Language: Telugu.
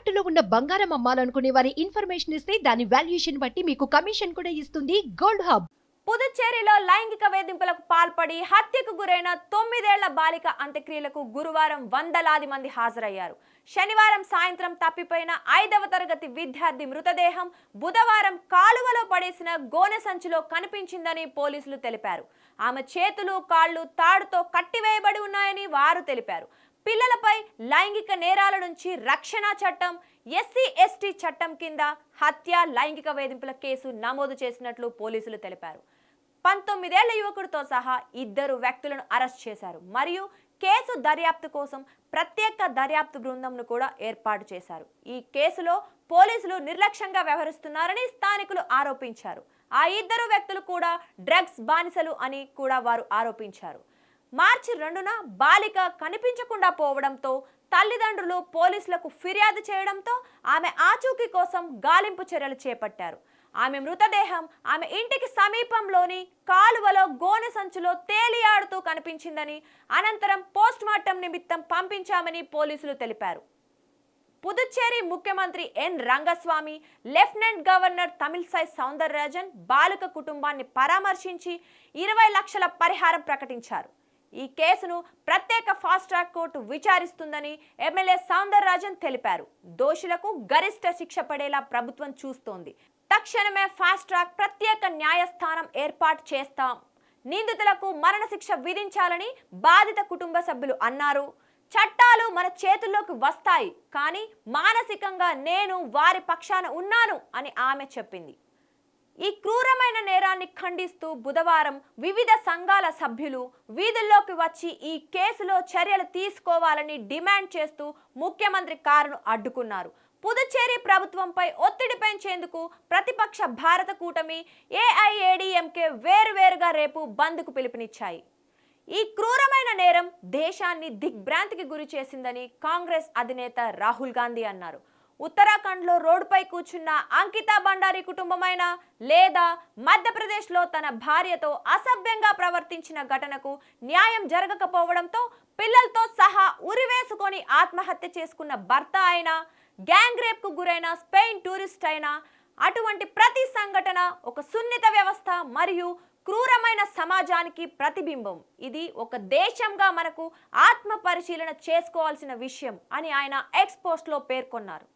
తాకట్టులో ఉన్న బంగారం అమ్మాలనుకునే వారి ఇన్ఫర్మేషన్ ఇస్తే దాని వాల్యుయేషన్ బట్టి మీకు కమిషన్ కూడా ఇస్తుంది గోల్డ్ హబ్. పుదుచ్చేరిలో లైంగిక వేధింపులకు పాల్పడి హత్యకు గురైన తొమ్మిదేళ్ళ బాలిక అంత్యక్రియలకు గురువారం వందలాది మంది హాజరయ్యారు. శనివారం సాయంత్రం తప్పిపోయిన ఐదవ తరగతి విద్యార్థి మృతదేహం బుధవారం కాలువలో పడేసిన గోనె సంచిలో కనిపించిందని పోలీసులు తెలిపారు. ఆమె చేతులు కాళ్ళు తాడుతో కట్టివేయబడి ఉన్నాయని వారు తెలిపారు. పిల్లలపై లైంగిక నేరాల నుంచి రక్షణ చట్టం ఎస్సీ ఎస్టీ చట్టం కింద హత్య లైంగిక వేధింపుల కేసు నమోదు చేసినట్లు పోలీసులు తెలిపారు. పంతొమ్మిదేళ్ళ యువకుడితో సహా ఇద్దరు వ్యక్తులను అరెస్ట్ చేశారు. మరియు కేసు దర్యాప్తు కోసం ప్రత్యేక దర్యాప్తు బృందంను కూడా ఏర్పాటు చేశారు. ఈ కేసులో పోలీసులు నిర్లక్ష్యంగా వ్యవహరిస్తున్నారని స్థానికులు ఆరోపించారు. ఆ ఇద్దరు వ్యక్తులు కూడా డ్రగ్స్ బానిసలు అని కూడా వారు ఆరోపించారు. మార్చి రెండున బాలిక కనిపించకుండా పోవడంతో తల్లిదండ్రులు పోలీసులకు ఫిర్యాదు చేయడంతో ఆమె ఆచూకీ కోసం గాలింపు చర్యలు చేపట్టారు. ఆమె మృతదేహం ఆమె ఇంటికి సమీపంలోని కాలువలో గోనె సంచులో తేలియాడుతూ కనిపించిందని అనంతరం పోస్ట్మార్టం నిమిత్తం పంపించామని పోలీసులు తెలిపారు. పుదుచ్చేరి ముఖ్యమంత్రి N. Rangaswamy lieutenant governor Tamilisai Soundararajan బాలిక కుటుంబాన్ని పరామర్శించి ఇరవై లక్షల పరిహారం ప్రకటించారు. ఈ కేసును ప్రత్యేక ఫాస్ట్ ట్రాక్ కోర్టు విచారిస్తుందని ఎమ్మెల్యే సౌందరరాజన్ తెలిపారు. దోషులకు గరిష్ట శిక్ష పడేలా ప్రభుత్వం చూస్తోంది. తక్షణమే ఫాస్ట్ ట్రాక్ ప్రత్యేక న్యాయస్థానం ఏర్పాటు చేస్తాం. నిందితులకు మరణశిక్ష విధించాలని బాధిత కుటుంబ సభ్యులు అన్నారు. చట్టాలు మన చేతుల్లోకి వస్తాయి కానీ మానసికంగా నేను వారి పక్షాన ఉన్నాను అని ఆమె చెప్పింది. ఈ క్రూరమైన నేరాన్ని ఖండిస్తూ బుధవారం వివిధ సంఘాల సభ్యులు వీధుల్లోకి వచ్చి ఈ కేసులో చర్యలు తీసుకోవాలని డిమాండ్ చేస్తూ ముఖ్యమంత్రి కారును అడ్డుకున్నారు. పుదుచ్చేరి ప్రభుత్వంపై ఒత్తిడి పెంచేందుకు ప్రతిపక్ష భారత కూటమి ఏఐఏడిఎంకే వేరువేరుగా రేపు బంద్కు పిలుపునిచ్చాయి. ఈ క్రూరమైన నేరం దేశాన్ని దిగ్భ్రాంతికి గురి చేసిందని కాంగ్రెస్ అధినేత రాహుల్ గాంధీ అన్నారు. ఉత్తరాఖండ్లో రోడ్డుపై కూర్చున్న అంకితా భండారి కుటుంబమైన లేదా మధ్యప్రదేశ్లో తన భార్యతో అసభ్యంగా ప్రవర్తించిన ఘటనకు న్యాయం జరగకపోవడంతో పిల్లలతో సహా ఉరివేసుకొని ఆత్మహత్య చేసుకున్న భర్త అయినా గ్యాంగ్ రేప్కు గురైన స్పెయిన్ టూరిస్ట్ అయినా అటువంటి ప్రతి సంఘటన ఒక సున్నిత వ్యవస్థ మరియు క్రూరమైన సమాజానికి ప్రతిబింబం. ఇది ఒక దేశంగా మనకు ఆత్మ పరిశీలన చేసుకోవాల్సిన విషయం అని ఆయన ఎక్స్పోస్ట్లో పేర్కొన్నారు.